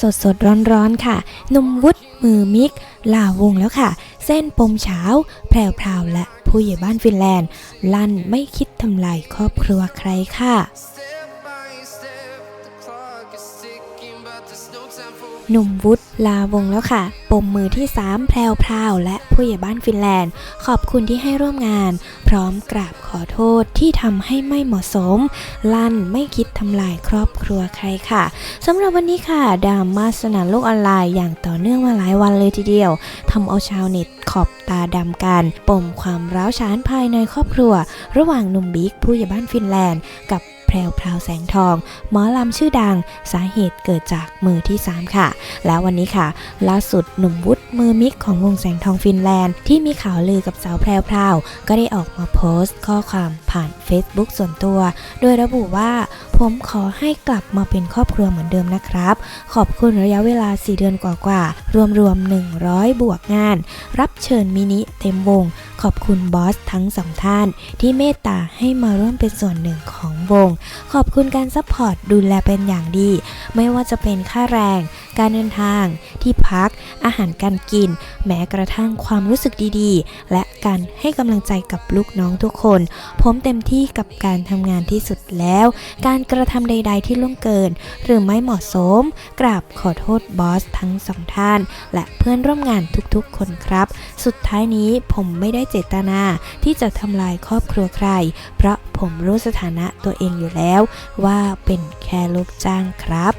สดสดร้อนร้อนๆค่ะนุ่มวุฒมือมิก ลาวงแล้วค่ะ เส้นปมเช้า แพรวพราวและผู้ใหญ่บ้านฟินแลนด์ ลั่นไม่คิดทำลายครอบครัวใครค่ะ หนุ่มวุฒิลาวงแล้วค่ะ ปมมือที่ 3 แพรวพราวและผู้ใหญ่บ้านฟินแลนด์ ขอบคุณที่ให้ร่วมงาน พร้อมกราบขอโทษที่ทำให้ไม่เหมาะสม ลั่นไม่คิดทำลายครอบครัวใครค่ะสำหรับวันนี้ค่ะดราม่าสนั่นโลกออนไลน์อย่างต่อเนื่องมาหลายวันเลยทีเดียวทำเอาชาวเน็ตขอบตาดำกัน ปมความร้าวฉานภายในครอบครัว ระหว่างหนุ่มบิ๊กผู้ใหญ่บ้านฟินแลนด์ กับ แพรวพราวแสงทอง หมอลำชื่อดัง สาเหตุเกิดจากมือที่ 3 ค่ะ แล้ววันนี้ค่ะ ล่าสุดหนุ่มวุฒิมือมิกของวงแสงทองฟินแลนด์ ที่มีข่าวลือกับสาวแพรวพราว ก็ได้ออกมาโพสต์ ข้อความผ่าน Facebook ส่วนตัว โดยระบุว่าผมขอให้กลับมาเป็นครอบครัวเหมือนเดิมนะครับ ขอบคุณระยะเวลา 4 เดือนกว่าๆ รวมๆ 100 บวกงาน รับเชิญมินิเต็มวง ขอบคุณบอสทั้งสองท่าน ที่เมตตาให้มาร่วมเป็นส่วนหนึ่งของ วง ขอบคุณการซัพพอร์ตดูแลเป็นอย่างดี ไม่ว่าจะเป็นค่าแรง การเดินทาง ที่พัก อาหารการกิน แม้กระทั่งความรู้สึกดีๆ และการให้กำลังใจกับลูกน้องทุกคน ผมเต็มที่กับการทำงานที่สุดแล้ว การกระทำใด ๆ ที่ล่วงเกิน หรือไม่เหมาะสม กราบขอโทษบอสทั้งสองท่าน และเพื่อนร่วมงานทุกๆ คนครับ สุดท้ายนี้ผมไม่ได้เจตนาที่จะทำลายครอบครัวใคร เพราะ ผมรู้สถานะตัวเองอยู่แล้วว่าเป็นแค่ลูกจ้างครับ